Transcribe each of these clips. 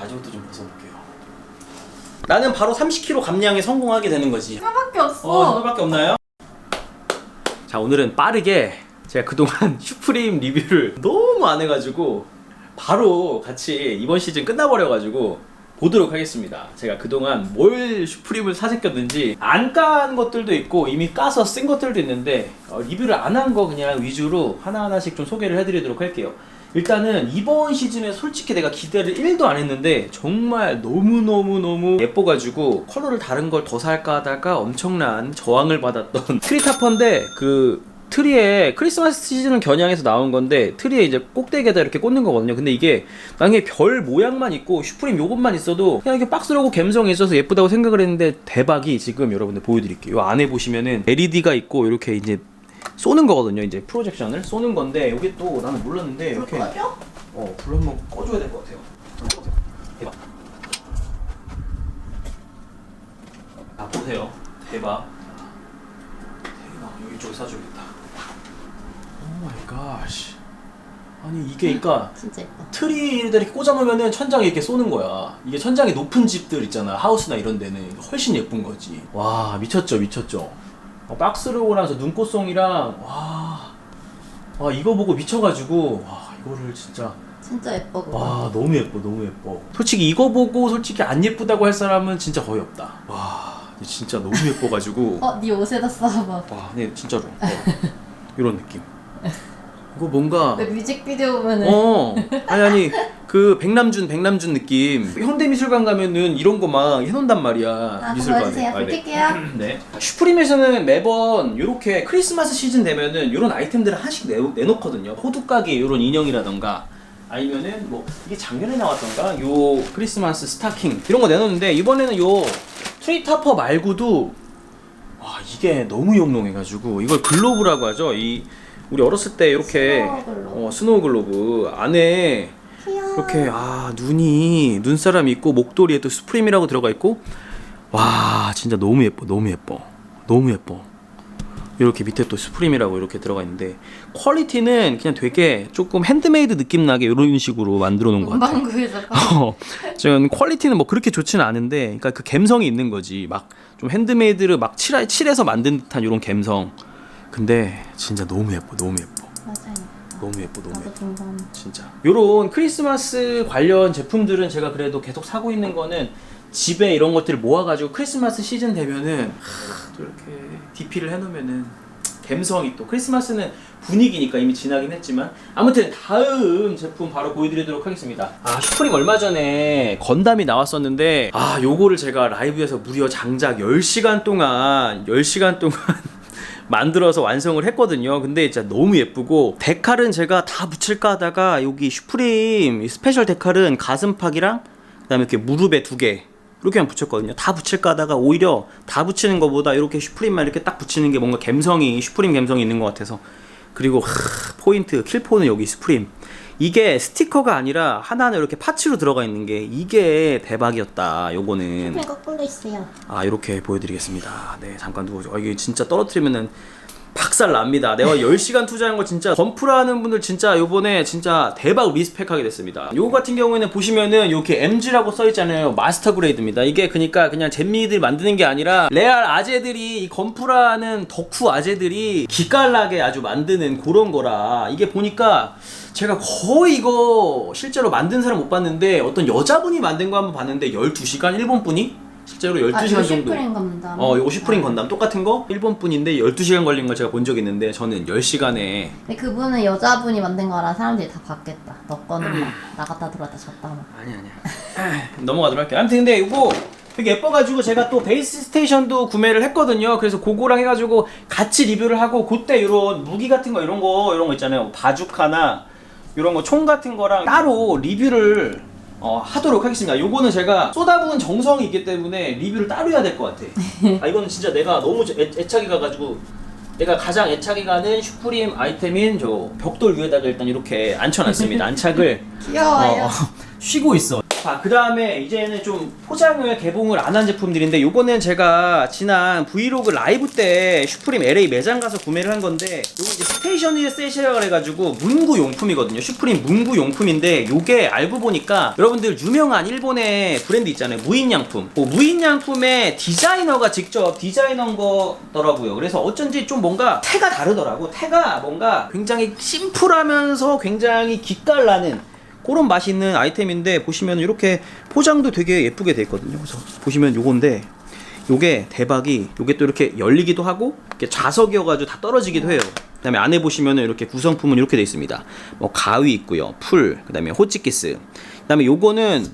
바지부터 좀 벗어볼게요. 나는 바로 30kg 감량에 성공하게 되는 거지. 하나밖에 없어. 어, 이거밖에 없나요? 자, 오늘은 빠르게 제가 그동안 슈프림 리뷰를 너무 안 해가지고 바로 같이 이번 시즌 끝나버려가지고 보도록 하겠습니다. 제가 그동안 뭘 슈프림을 사재꼈는지 안 깐 것들도 있고 이미 까서 쓴 것들도 있는데 어, 리뷰를 안 한 거 그냥 위주로 하나하나씩 좀 소개를 해드리도록 할게요. 일단은 이번 시즌에 솔직히 내가 기대를 1도 안 했는데 정말 너무너무너무 예뻐가지고 컬러를 다른 걸 더 살까 하다가 엄청난 저항을 받았던 트리타퍼인데 그 트리에 크리스마스 시즌을 겨냥해서 나온 건데 트리에 이제 꼭대기에다 이렇게 꽂는 거거든요. 근데 이게 나중에 별 모양만 있고 슈프림 요것만 있어도 그냥 이게 박스로고 감성이 있어서 예쁘다고 생각을 했는데 대박이 지금 여러분들 보여드릴게요. 요 안에 보시면은 LED가 있고 이렇게 이제 쏘는 거거든요. 이제 프로젝션을 쏘는 건데 이게 또 나는 몰랐는데 이렇게? 어, 불 한번 꺼줘야 될 것 같아요. 대박. 아, 보세요. 대박. 대박. 여기 쪽 사줘야겠다. 오 마이 갓. 아니, 이게 그니까 진짜 예뻐. 트리에다 이렇게 꽂아놓으면은 천장에 이렇게 쏘는 거야. 이게 천장이 높은 집들 있잖아. 하우스나 이런 데는 훨씬 예쁜 거지. 와, 미쳤죠, 미쳤죠. 어, 박스로 오고 나서 눈꽃송이랑, 와. 와, 이거 보고 미쳐가지고, 와, 이거를 진짜. 진짜 예뻐 그거. 와 너무 예뻐 너무 예뻐 솔직히 이거 보고 솔직히 안 예쁘다고 할 사람은 진짜 거의 없다 와 진짜 너무 예뻐가지고 어, 네 옷에다 써봐. 와 네 진짜로 어, 이런 느낌 이거 뭔가 왜 뮤직비디오 보면은 어 아니 아니 그 백남준 백남준 느낌 현대미술관 가면은 이런 거 막 해놓는단 말이야 아, 미술관에 보여주세요. 아, 네. 볼게요. 네. 슈프림에서는 매번 이렇게 크리스마스 시즌 되면은 이런 아이템들을 하나씩 내, 내놓거든요. 호두까기 이런 인형이라던가 아니면은 뭐 이게 작년에 나왔던가 요 크리스마스 스타킹 이런 거 내놓는데 이번에는 요 트리 타퍼 말고도 와 이게 너무 영롱해가지고 이걸 글로브라고 하죠. 이 우리 어렸을 때 이렇게 스노우 글로브. 어, 스노우 글로브 안에 귀여워. 이렇게 아 눈이 눈사람 있고 목도리에 또 스프림이라고 들어가 있고 와 진짜 너무 예뻐 너무 예뻐 너무 예뻐 이렇게 밑에 또 스프림이라고 이렇게 들어가 있는데 퀄리티는 그냥 되게 조금 핸드메이드 느낌 나게 이런 식으로 만들어 놓은 것 같아. 문방구에서 어, 지금 퀄리티는 뭐 그렇게 좋지는 않은데, 그러니까 그 감성이 있는 거지. 막 좀 핸드메이드를 막 칠, 칠해서 만든 듯한 이런 감성. 근데 진짜 너무 예뻐, 너무 예뻐, 맞아요. 너무 예뻐, 너무 예뻐. 나도 동감. 진짜. 요런 크리스마스 관련 제품들은 제가 그래도 계속 사고 있는 거는 집에 이런 것들을 모아가지고 크리스마스 시즌 되면은 하, 또 이렇게 DP를 해놓으면은 감성이 또 크리스마스는 분위기니까 이미 지나긴 했지만 아무튼 다음 제품 바로 보여드리도록 하겠습니다. 아 슈프림 얼마 전에 건담이 나왔었는데 아 요거를 제가 라이브에서 무려 장작 10시간 동안 10시간 동안 만들어서 완성을 했거든요. 근데 진짜 너무 예쁘고 데칼은 제가 다 붙일까 하다가 여기 슈프림 이 스페셜 데칼은 가슴팍이랑 그다음에 이렇게 무릎에 두 개 이렇게만 붙였거든요. 다 붙일까 하다가 오히려 다 붙이는 것보다 이렇게 슈프림만 이렇게 딱 붙이는 게 뭔가 감성이 슈프림 감성이 있는 것 같아서 그리고 하, 포인트 킬포는 여기 슈프림 이게 스티커가 아니라 하나는 이렇게 파츠로 들어가 있는 게 이게 대박이었다. 요거는 거꾸로 있어요. 아 이렇게 보여드리겠습니다. 네 잠깐 누워줘. 아, 이게 진짜 떨어뜨리면은 박살 납니다. 내가 10시간 투자한 거 진짜 건프라 하는 분들 진짜 요번에 진짜 대박 리스펙하게 됐습니다. 요거 같은 경우에는 보시면은 이렇게 MG라고 써 있잖아요. 마스터 그레이드입니다. 이게 그니까 그냥 잼미들 만드는 게 아니라 레알 아재들이 이 건프라는 덕후 아재들이 기깔나게 아주 만드는 그런 거라 이게 보니까 제가 거의 이거 실제로 만든 사람 못 봤는데 어떤 여자분이 만든 거 한번 봤는데 12시간 일본 분이 실제로 12시간 아, 정도 슈프림 건담. 어, 요거 슈프림 건담 똑같은 거 일본 분인데 12시간 걸린 걸 제가 본 적 있는데 저는 10시간에 근데 그분은 여자분이 만든 거라 사람들이 다 봤겠다. 너 거는 막 나갔다 들어왔다 졌다 막. 아니 아니야. 넘어가도록 할게요. 아무튼 근데 이거 되게 예뻐가지고 제가 또 베이스 스테이션도 구매를 했거든요. 그래서 그거랑 해가지고 같이 리뷰를 하고 그때 이런 무기 같은 거 이런 거 이런 거 있잖아요. 바주카나 이런 거 총 같은 거랑 따로 리뷰를 어, 하도록 하겠습니다. 요거는 제가 쏟아부은 정성이 있기 때문에 리뷰를 따로 해야 될 것 같아. 아 이거는 진짜 내가 너무 애, 애착이 가가지고 내가 가장 애착이 가는 슈프림 아이템인 저 벽돌 위에다가 일단 이렇게 앉혀놨습니다. 안착을 귀여워요. 어, 어, 쉬고 있어. 자, 그 다음에 이제는 좀 포장을 개봉을 안 한 제품들인데 요거는 제가 지난 브이로그 라이브 때 슈프림 LA 매장 가서 구매를 한 건데 요거 이제 스테이셔너리 셋이라 그래가지고 문구 용품이거든요. 슈프림 문구 용품인데 요게 알고 보니까 여러분들 유명한 일본의 브랜드 있잖아요. 무인양품. 그 무인양품의 디자이너가 직접 디자인한 거더라고요. 그래서 어쩐지 좀 뭔가 태가 다르더라고. 태가 뭔가 굉장히 심플하면서 굉장히 기깔나는 그런 맛있는 아이템인데 보시면 이렇게 포장도 되게 예쁘게 돼 있거든요. 그래서 보시면 요건데 요게 대박이 요게 또 이렇게 열리기도 하고 이렇게 좌석이어가지고 다 떨어지기도 해요. 그다음에 안에 보시면은 이렇게 구성품은 이렇게 돼 있습니다. 뭐 가위 있고요, 풀, 그다음에 호치키스. 그다음에 요거는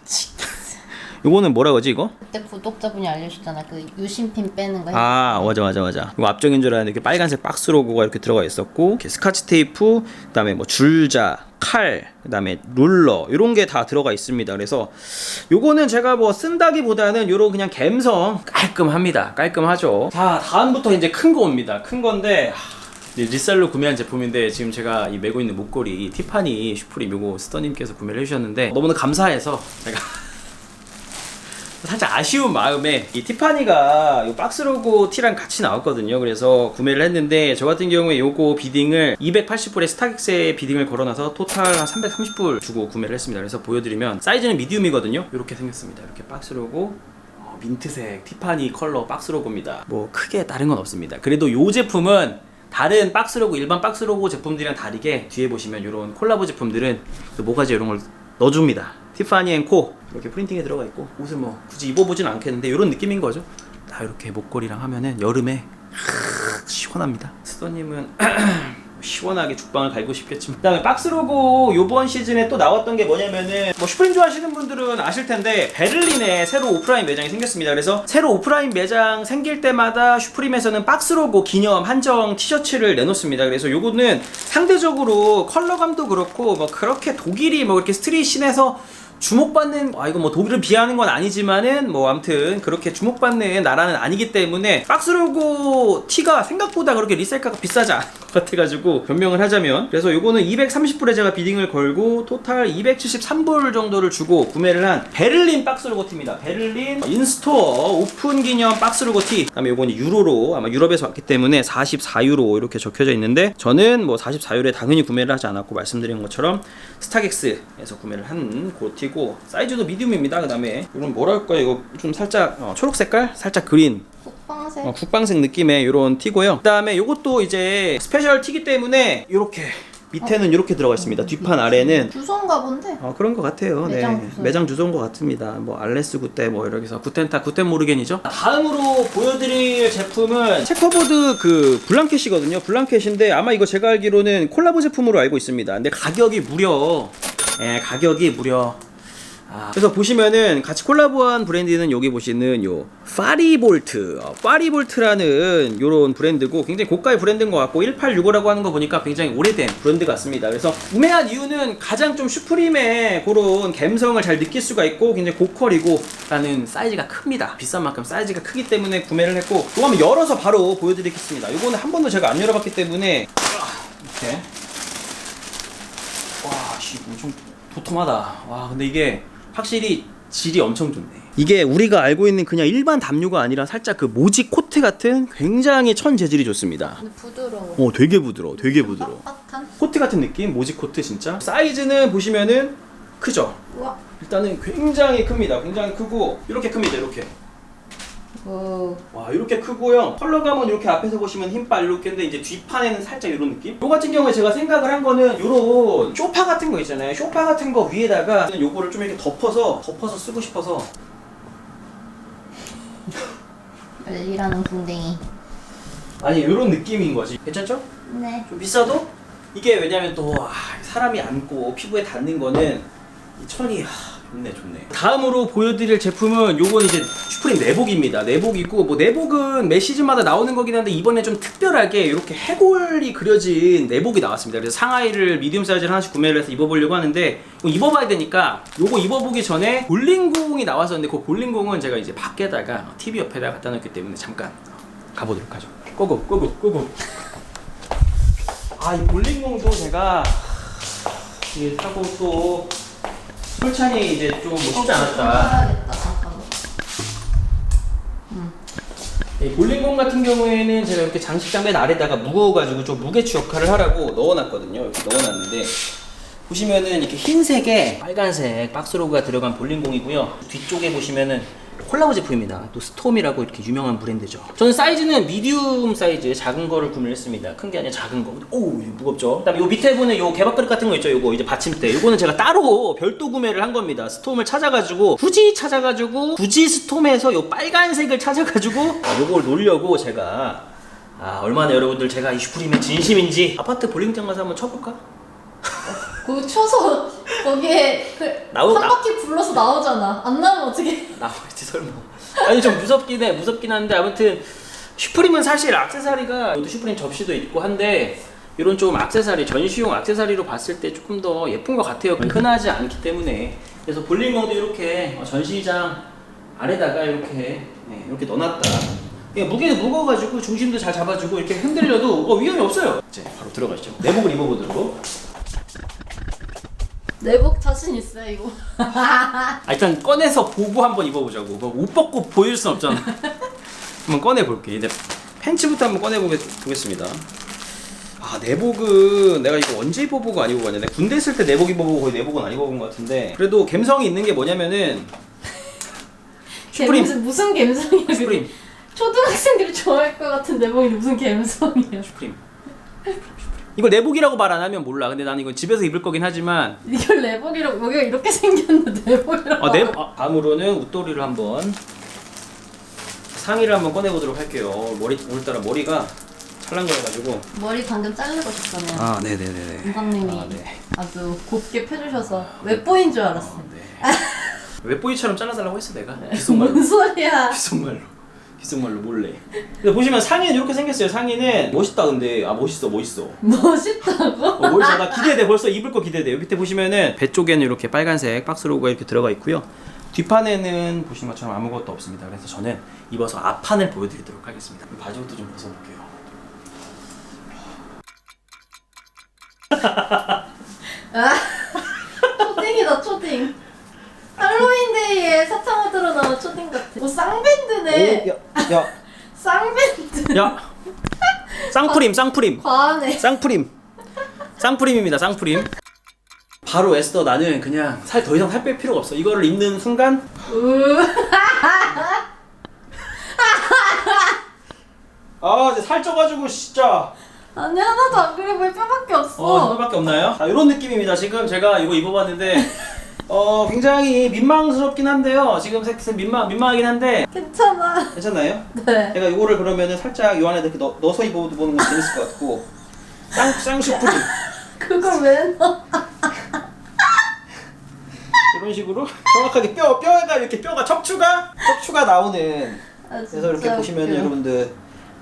요거는 뭐라고 하지 이거? 그때 구독자분이 알려주셨잖아. 그 유심핀 빼는 거. 아 맞아 맞아 맞아 이거 앞쪽인 줄 알았는데 이렇게 빨간색 박스 로고가 이렇게 들어가 있었고 이렇게 스카치 테이프 그다음에 뭐 줄자 칼 그다음에 룰러 이런 게 다 들어가 있습니다 그래서 요거는 제가 뭐 쓴다기보다는 요런 그냥 갬성 깔끔합니다 깔끔하죠 자 다음부터 이제 큰 거 옵니다 큰 건데 하, 이제 리셀로 구매한 제품인데 지금 제가 이 메고 있는 목걸이 티파니 슈프림 요거 스터님께서 구매를 해주셨는데 너무나 감사해서 제가 살짝 아쉬운 마음에 이 티파니가 이 박스 로고 티랑 같이 나왔거든요. 그래서 구매를 했는데 저 같은 경우에 요거 비딩을 280불에 스타렉스에 비딩을 걸어놔서 토탈 한 330불 주고 구매를 했습니다. 그래서 보여드리면 사이즈는 미디움이거든요. 이렇게 생겼습니다. 이렇게 박스 로고 어, 민트색 티파니 컬러 박스 로고입니다. 뭐 크게 다른 건 없습니다. 그래도 요 제품은 다른 박스 로고 일반 박스 로고 제품들이랑 다르게 뒤에 보시면 이런 콜라보 제품들은 또 모가지 이런 걸 넣어줍니다. 티파니 앤코 이렇게 프린팅에 들어가 있고 옷을 뭐 굳이 입어보진 않겠는데 이런 느낌인 거죠. 다 이렇게 목걸이랑 하면은 여름에 하, 시원합니다. 스토님은 시원하게 죽방을 갈고 싶겠지만 그다음에 박스 로고 요번 시즌에 또 나왔던 게 뭐냐면은 뭐 슈프림 좋아하시는 분들은 아실 텐데 베를린에 새로 오프라인 매장이 생겼습니다. 그래서 새로 오프라인 매장 생길 때마다 슈프림에서는 박스 로고 기념 한정 티셔츠를 내놓습니다. 그래서 요거는 상대적으로 컬러감도 그렇고 뭐 그렇게 독일이 뭐 이렇게 스트릿 신에서 주목받는 아 이거 뭐 독일을 비하하는 건 아니지만은 뭐 아무튼 그렇게 주목받는 나라는 아니기 때문에 박스 로고 티가 생각보다 그렇게 리셀가가 비싸지 않은 것 같아가지고 변명을 하자면 그래서 요거는 230불에 제가 비딩을 걸고 토탈 273불 정도를 주고 구매를 한 베를린 박스 로고 티입니다. 베를린 인스토어 오픈 기념 박스 로고 티. 그다음에 요거는 유로로 아마 유럽에서 왔기 때문에 44유로 이렇게 적혀져 있는데 저는 뭐 44유로에 당연히 구매를 하지 않았고 말씀드린 것처럼 스타렉스에서 구매를 한그티 고 사이즈도 미디움입니다 그 다음에 이런 뭐랄까 이거 좀 살짝 어, 초록 색깔 살짝 그린 국방색. 어, 국방색 느낌의 이런 티고요. 그 다음에 이것도 이제 스페셜 티기 때문에 이렇게 밑에는 이렇게 들어가 있습니다. 뒷판 아래는 주소인가 본데. 어, 그런 것 같아요. 매장 네. 주소. 매장 주소인 것 같습니다. 뭐 알레스 구테 뭐 이렇게 해서 구텐타 구텐 모르겐이죠. 다음으로 보여드릴 제품은 체커보드 그 블랑켓이거든요. 블랑켓인데 아마 이거 제가 알기로는 콜라보 제품으로 알고 있습니다. 근데 가격이 무려 예, 가격이 무려 아, 그래서 보시면은 같이 콜라보한 브랜드는 여기 보시는 요 파리볼트, 어, 파리볼트라는 요런 브랜드고 굉장히 고가의 브랜드인 것 같고 1865라고 하는 거 보니까 굉장히 오래된 브랜드 같습니다. 그래서 구매한 이유는 가장 좀 슈프림의 그런 감성을 잘 느낄 수가 있고 굉장히 고퀄이고 라는 사이즈가 큽니다. 비싼 만큼 사이즈가 크기 때문에 구매를 했고 이거 한번 열어서 바로 보여드리겠습니다. 이거는 한 번도 제가 안 열어봤기 때문에 이렇게 와, 씨, 엄청 도톰하다. 와, 근데 이게 확실히 질이 엄청 좋네. 이게 우리가 알고 있는 그냥 일반 담요가 아니라 살짝 그 모지 코트 같은 굉장히 천 재질이 좋습니다. 근데 부드러워. 어, 되게 부드러워, 되게 부드러워. 빡빡한. 코트 같은 느낌, 모지 코트 진짜. 사이즈는 보시면은 크죠. 우와. 일단은 굉장히 큽니다. 굉장히 크고 이렇게 큽니다. 이렇게. 오. 와 이렇게 크고요 컬러감은 이렇게 앞에서 보시면 흰빨 이렇게인데 이제 뒷판에는 살짝 이런 느낌 요 같은 경우에 제가 생각을 한 거는 요런 쇼파 같은 거 있잖아요 쇼파 같은 거 위에다가 요거를 좀 이렇게 덮어서 덮어서 쓰고 싶어서 일하는 궁뎅이. 아니 요런 느낌인 거지 괜찮죠? 네. 좀 비싸도 이게 왜냐면 또 아, 사람이 앉고 피부에 닿는 거는 이 천이 아, 좋네 좋네. 다음으로 보여드릴 제품은 요건 이제 슈프림 내복입니다. 내복이고 뭐 내복은 매 시즌마다 나오는 거긴 한데 이번에 좀 특별하게 이렇게 해골이 그려진 내복이 나왔습니다. 그래서 상하이를 미디움 사이즈를 하나씩 구매를 해서 입어보려고 하는데 입어봐야 되니까 요거 입어보기 전에 볼링공이 나왔었는데 그 볼링공은 제가 이제 밖에다가 TV 옆에다 갖다 놓기 때문에 잠깐 가보도록 하죠. 고고 고고 고고. 아, 이 볼링공도 제가 이게 사고 또 설찬이 이제 좀뭐 쉽지 않았다. 해야겠다 잠깐만. 이 볼링공 같은 경우에는 제가 이렇게 장식장 맨 아래다가 무거워가지고 좀 무게추 역할을 하라고 넣어놨거든요. 이렇게 넣어놨는데 보시면은 이렇게 흰색에 빨간색 박스로그가 들어간 볼링공이고요. 뒤쪽에 보시면은 콜라보 제품입니다. 또 스톰이라고 이렇게 유명한 브랜드죠. 저는 사이즈는 미디움 사이즈 작은 거를 구매를 했습니다. 큰 게 아니라 작은 거. 오 무겁죠. 그다음에 요 밑에 보는 요 개밥그릇 같은 거 있죠. 요거 이제 받침대. 요거는 제가 따로 별도 구매를 한 겁니다. 스톰을 찾아가지고 굳이 찾아가지고 굳이 스톰에서 요 빨간색을 찾아가지고 아, 요걸 놓으려고 제가 아 얼마나 여러분들 제가 이 슈프림의 진심인지 아파트 볼링장 가서 한번 쳐볼까? 그거 쳐서 거기에 그 나오- 한 나- 바퀴 불러서 나오잖아. 안 나오면 어떻게? 나머지 설마. 아니 좀 무섭긴 해. 무섭긴 한데 아무튼 슈프림은 사실 악세사리가 이것도 슈프림 접시도 있고 한데 이런 좀 악세사리 전시용 악세사리로 봤을 때 조금 더 예쁜 것 같아요. 흔하지 않기 때문에. 그래서 볼링공도 이렇게 어, 전시장 아래다가 이렇게 네, 이렇게 넣어놨다. 무게도 무거워가지고 중심도 잘 잡아주고 이렇게 흔들려도 어, 위험이 없어요. 이제 바로 들어가시죠. 내복을 입어보도록 내복 자신 있어요 이거. 아, 일단 꺼내서 보고 한번 입어보자고. 뭐옷 벗고 보일 순 없잖아. 한번 꺼내볼게. 이제 팬츠부터 한번 꺼내보겠습니다. 아 내복은 내가 이거 언제 입어보고 안 입어봤냐. 내가 군대 있을 때 내복 입어보고 거의 내복은 안 입어본 것 같은데 그래도 감성이 있는 게 뭐냐면은 슈프림. 무슨 무슨 감성이야? 슈프림. 초등학생들이 좋아할 것 같은 내복인데 무슨 감성이야? 슈프림. 이걸 내복이라고 말 안 하면 몰라. 근데 나는 이건 집에서 입을 거긴 하지만 이걸 내복이라고 여기가 이렇게 생겼는데 내복이라고. 아, 내, 아, 다음으로는 웃도리를 한번 상의를 한번 꺼내 보도록 할게요. 머리 오늘따라 머리가 찰랑거려 가지고. 머리 방금 자르고 싶잖아요. 아, 네 네 네 네. 원장님이 아, 네. 아주 곱게 펴주셔서 웹보인 줄 알았어. 네. 웹보이처럼 잘라달라고 했어 내가. 귓속말로. 뭔 소리야? 귓속말로. 귓속말로 몰래. 근데 보시면 상의는 이렇게 생겼어요. 상의는 멋있다 근데 아 멋있어 멋있어. 멋있다고? 어, 멋있어. 나 기대돼. 벌써 입을 거 기대돼. 여기 밑에 보시면은 배 쪽에는 이렇게 빨간색 박스 로고가 이렇게 들어가 있고요. 뒷판에는 보신 것처럼 아무것도 없습니다. 그래서 저는 입어서 앞판을 보여드리도록 하겠습니다. 바지부터 좀 벗어볼게요. 아, 초딩이다 초딩. 할로윈데이에 사탕으로 나온 초딩 같아. 뭐 쌍밴드네. 오, 야, 야, 쌍밴드. 야. 쌍프림, 쌍프림. 과하네. 쌍프림 쌍프림입니다 쌍프림 바로 에스더 나는 그냥 살 더 이상 살 뺄 필요가 없어 이거를 입는 순간 으. 아 이제 살 쪄 가지고 진짜 아니 하나도 안 그래 보여 뼈밖에 없어. 어 이거밖에 없나요? 자 이런 느낌입니다 지금 제가 이거 입어봤는데 어 굉장히 민망스럽긴 한데요 지금 색색 민망 민망하긴 한데 괜찮아. 괜찮나요? 네. 제가 이거를 그러면은 살짝 요 안에 이렇게 넣, 넣어서 입어보는 거 재밌을 것 같고 쌍 쌍슈프림 그걸 왜 넣어? 이런 식으로 정확하게 뼈 뼈가 이렇게 뼈가 척추가 척추가 나오는 아, 그래서 이렇게 진짜 보시면 웃겨. 여러분들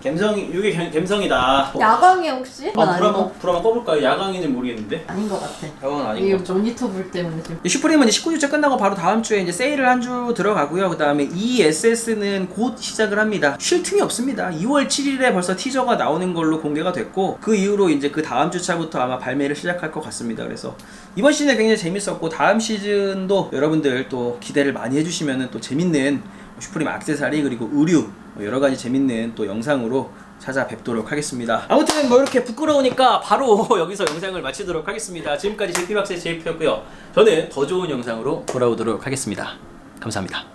감성이 이게 감- 감성이다. 야광이 혹시? 아, 난불 한번 거불 한번 꺼볼까요? 야광인지 모르겠는데. 아닌 것 같아. 야광은 아닌 이게 것 같아. 모니터 불 때문에 지금. 이 슈프림은 이제 19주째 끝나고 바로 다음 주에 이제 세일을 한 주 들어가고요. 그 다음에 ESS는 곧 시작을 합니다. 쉴 틈이 없습니다. 2월 7일에 벌써 티저가 나오는 걸로 공개가 됐고 그 이후로 이제 그 다음 주 차부터 아마 발매를 시작할 것 같습니다. 그래서 이번 시즌에 굉장히 재밌었고 다음 시즌도 여러분들 또 기대를 많이 해주시면은 또 재밌는 슈프림 액세서리 그리고 의류 뭐 여러 가지 재밌는 또 영상으로 찾아뵙도록 하겠습니다. 아무튼 뭐 이렇게 부끄러우니까 바로 여기서 영상을 마치도록 하겠습니다. 지금까지 JP박스의 JP였고요. 저는 더 좋은 영상으로 돌아오도록 하겠습니다. 감사합니다.